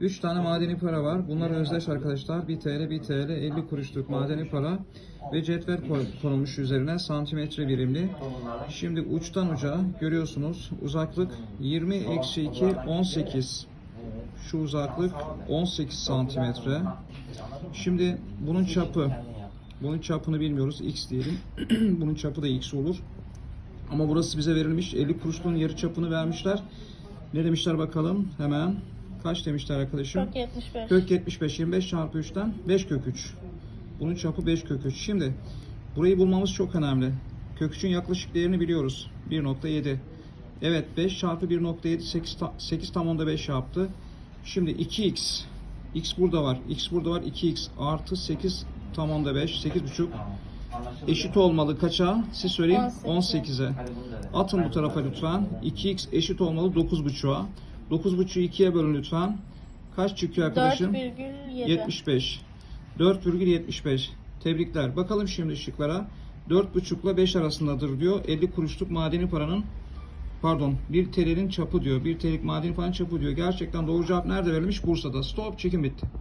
3 tane madeni para var. Bunlar özdeş arkadaşlar. 1 TL, 1 TL, 50 kuruşluk madeni para ve cetvel konulmuş üzerine santimetre birimli. Şimdi uçtan uca görüyorsunuz uzaklık 20 eksi 2 18 şu uzaklık 18 santimetre. Şimdi bunun çapı bunun çapını bilmiyoruz x diyelim. bunun çapı da x olur. Ama burası bize verilmiş 50 kuruşluğun yarı çapını vermişler. Ne demişler bakalım hemen. Kaç demişler arkadaşım? Kök 75. Kök 75 25 çarpı 3'ten 5 kök 3. Bunun çapı 5 kök 3. Şimdi burayı bulmamız çok önemli. Kök 3'ün yaklaşık değerini biliyoruz. 1.7. Evet 5 çarpı 1.7 8, ta- 8 tam onda 5 yaptı. Şimdi 2x. X burada var. X burada var. 2x artı 8 tam onda 5. 8.5 eşit olmalı kaça? Siz söyleyin. 18'e. 18'e. Atın bu tarafa lütfen. 2x eşit olmalı 9.5'a. 9.5'u 2'ye bölün lütfen. Kaç çıkıyor arkadaşım? 4,7. 75. 4,75. Tebrikler. Bakalım şimdi şıklara. 4,5 ile 5 arasındadır diyor. 50 kuruşluk madeni paranın pardon 1 TL'nin çapı diyor. 1 TL'lik madeni paranın çapı diyor. Gerçekten doğru cevap nerede verilmiş? Bursa'da. Stop çekim bitti.